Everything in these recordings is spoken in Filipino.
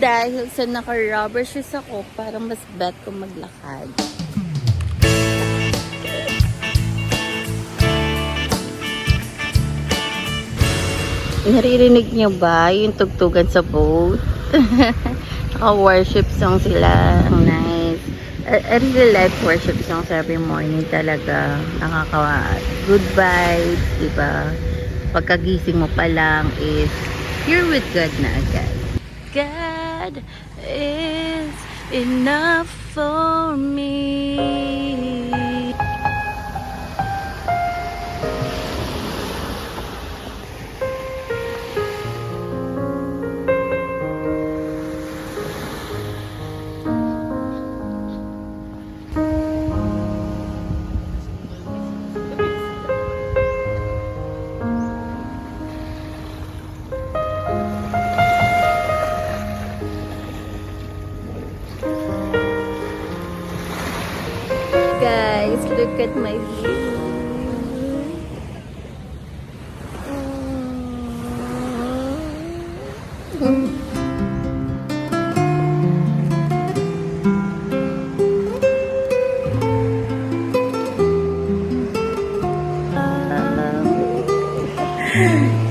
Dahil sa naka-rubber shoes ako, parang mas bet ko maglakad. Naririnig niyo ba yung tugtugan sa boat? Naka-worship song sila. Ang nice. I, I really like worship songs every morning talaga. Nakakawa. Good vibes, diba? Pagkagising mo pa lang is you're with God na agad. God is enough for me. Guys, look at my view.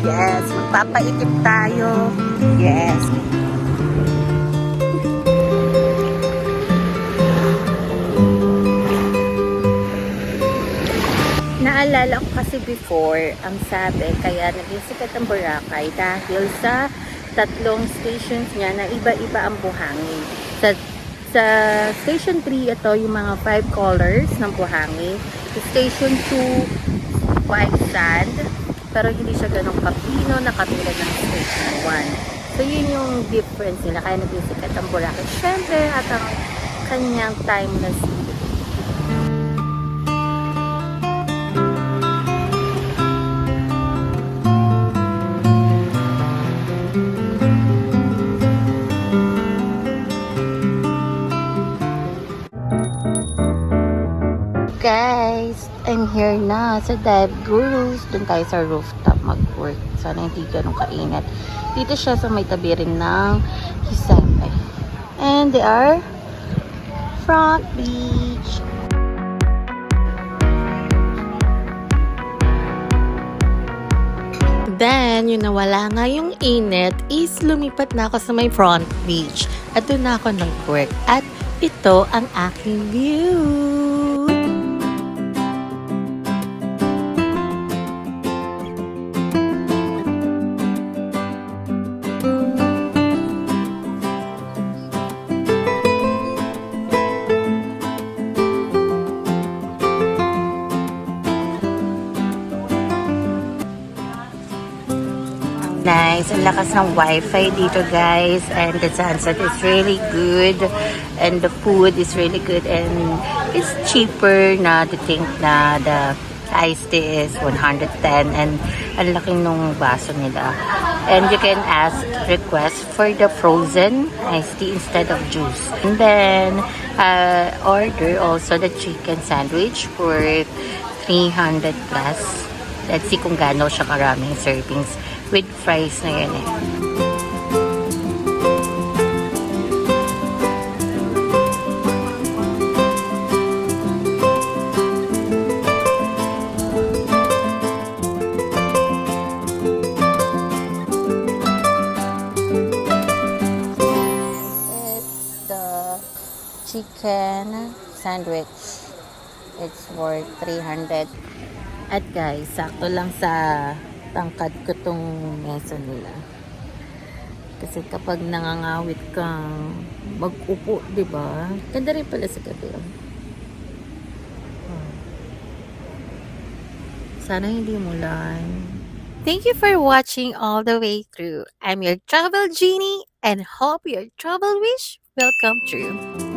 Yes, magpapaitip tayo. Yes. Naalala ko kasi before, ang sabi, kaya naging sikat ang Boracay dahil sa tatlong stations niya na iba-iba ang buhangin. Sa, sa Station 3, ito yung mga five colors ng buhangin. Sa Station 2, white sand, pero hindi siya ganong kapino na katulad ng Station 1. So, yun yung difference nila. Kaya naging sikat ang Boracay. Siyempre, at ang kanyang timeless Guys, I'm here na sa Dive Gurus. Doon tayo sa rooftop mag-work. Sana hindi ganun kaingat. Dito siya sa may tabi rin ng Hisabay. And they are Front Beach. Then, yung nawala nga yung init is lumipat na ako sa may front beach. At doon na ako nag-work. At ito ang aking view. Nice. Ang lakas ng wifi dito guys. And the sunset is really good. And the food is really good. And it's cheaper na to think na the iced tea is 110. And ang laking nung baso nila. And you can ask request for the frozen iced tea instead of juice. And then uh, order also the chicken sandwich for 300 plus. Let's see kung gaano siya karaming servings with fries na yun eh. Chicken sandwich. It's worth 300. At guys, sakto lang sa tangkad ko tong mesa nila. Kasi kapag nangangawit kang mag-upo, di ba? Ganda rin pala sa gabi. oh. Hmm. Sana hindi mulan. Thank you for watching all the way through. I'm your travel genie and hope your travel wish will come true.